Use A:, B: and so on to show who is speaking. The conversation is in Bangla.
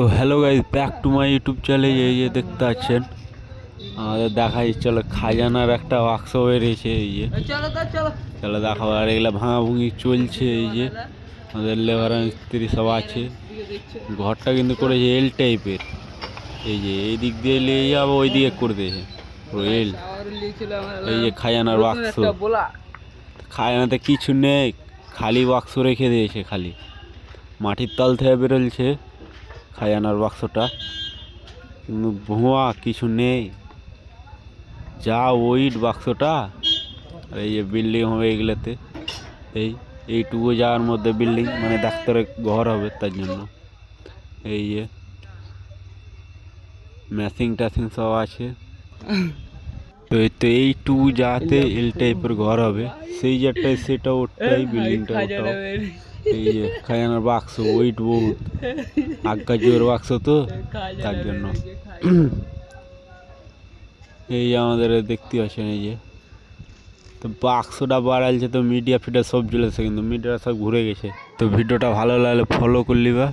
A: তো hello guys back to my YouTube channel এই যে দেখতে পাচ্ছেন। আমাদের দেখাই চলো খাজানার একটা বাক্স বেরিয়েছে এই যে।
B: চলো
A: দেখাবো আর এগুলো ভাঙাভুঙি চলছে এই যে। আমাদের লেবার মিস্ত্রি সব আছে। ঘরটা কিন্তু করেছে এল টাইপের এই যে এই দিক দিয়ে নিয়ে যাব ওই দিকে করে দিয়েছে। পুরো এল এই যে খাজানার বাক্স খাজানাতে কিছু নেই খালি বাক্স রেখে দিয়েছে খালি। মাটির তল থেকে বেরোলছে খাজানার বাক্সটা। কিন্তু ভুয়া কিছু নেই। যা ওইট বাক্সটা, আর এই যে বিল্ডিং হবে এগুলোতে। এই, এইটুকু যাওয়ার মধ্যে বিল্ডিং মানে ডাক্তারের ঘর হবে তার জন্য। এই যে ম্যাসিং ট্যাসিং সব আছে। তো এই তো এইটুকু যাতে এল টাইপের ঘর হবে। সেই যেটাই সেটা ওটাই বিল্ডিংটা ওটাও। এই যে খাজানার বাক্স ওইট বহুত আজ্ঞা জোর বাক্স তো, তার জন্য। এই যে আমাদের দেখতে পাচ্ছেন, এই যে। তো বাক্সটা বাড়াইছে, তো মিডিয়া ফিডিয়া সব জ্বলেছে কিন্তু মিডিয়া সব ঘুরে গেছে। তো ভিডিওটা ভালো লাগলে ফলো করলি বা